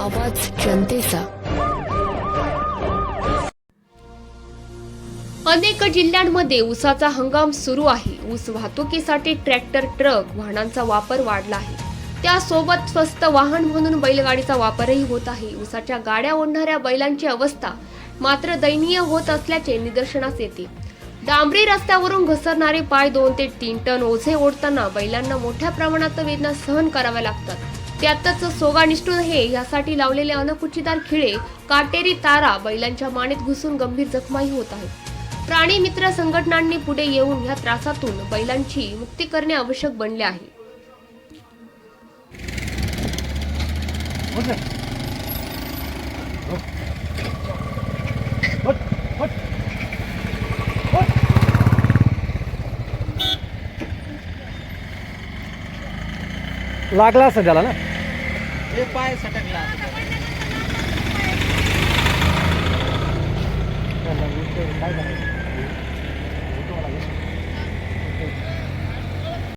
जनतेचा. अनेक जिल्ह्यांमध्ये ऊसाचा हंगाम सुरू आहे. ऊस वाहतुकीसाठी ट्रॅक्टर ट्रक वाहनांचा वापर वाढला आहे. त्यासोबत स्वस्त वाहन म्हणून बैलगाडीचा वापरही होत आहे. ऊसाच्या गाड्या ओढणाऱ्या बैलांची अवस्था मात्र दयनीय होत असल्याचे निदर्शनास येते. डांबरी रस्त्यावरून घसरणारे पाय दोन ते तीन टन ओझे ओढताना बैलांना मोठ्या प्रमाणात वेदना सहन कराव्या लागतात. त्यातच सोगा निष्ठू हे यासाठी लावलेले अनकुचिदार खिळे काटेरी तारा बैलांच्या मानेत घुसून गंभीर जखमाही होत आहेत. प्राणी मित्र संघटनांनी पुढे येऊन या त्रासातून बैलांची मुक्ती करणे आवश्यक बनले आहे. लागला असं त्याला ना? हे पाय सटकला काय झालं?